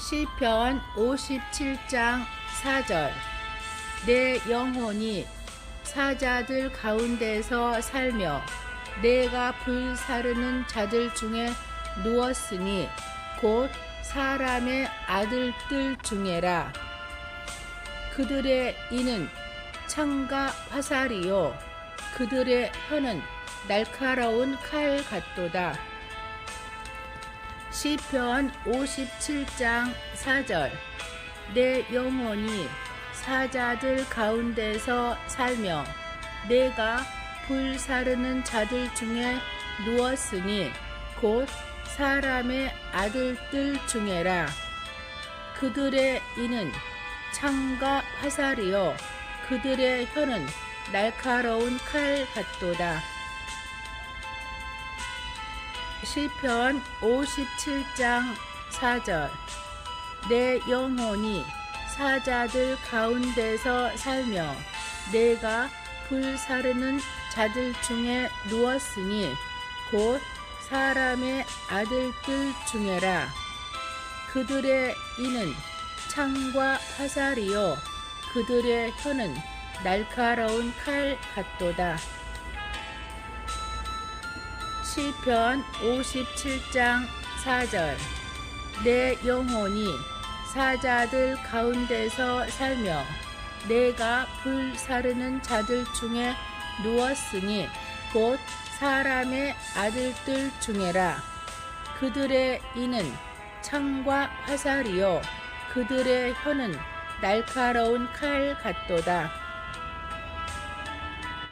시편 57장 4절. 내 영혼이 사자들 가운데서 살며 내가 불사르는 자들 중에 누웠으니 곧 사람의 아들들 중에라. 그들의 이는 창과 화살이요. 그들의 혀는 날카로운 칼 같도다 시편 57장 4절. 내 영혼이 사자들 가운데서 살며 내가 불 사르는 자들 중에 누웠으니 곧 사람의 아들들 중에라. 그들의 이는 창과 화살이요. 그들의 혀는 날카로운 칼 같도다 시편 57장 4절. 내 영혼이 사자들 가운데서 살며 내가 불 사르는 자들 중에 누웠으니 곧 사람의 아들들 중에라. 그들의 이는 창과 화살이요. 그들의 혀는 날카로운 칼 같도다 시편 57장 4절. 내 영혼이 사자들 가운데서 살며 내가 불 사르는 자들 중에 누웠으니 곧 사람의 아들들 중에라. 그들의 이는 창과 화살이요. 그들의 혀는 날카로운 칼 같도다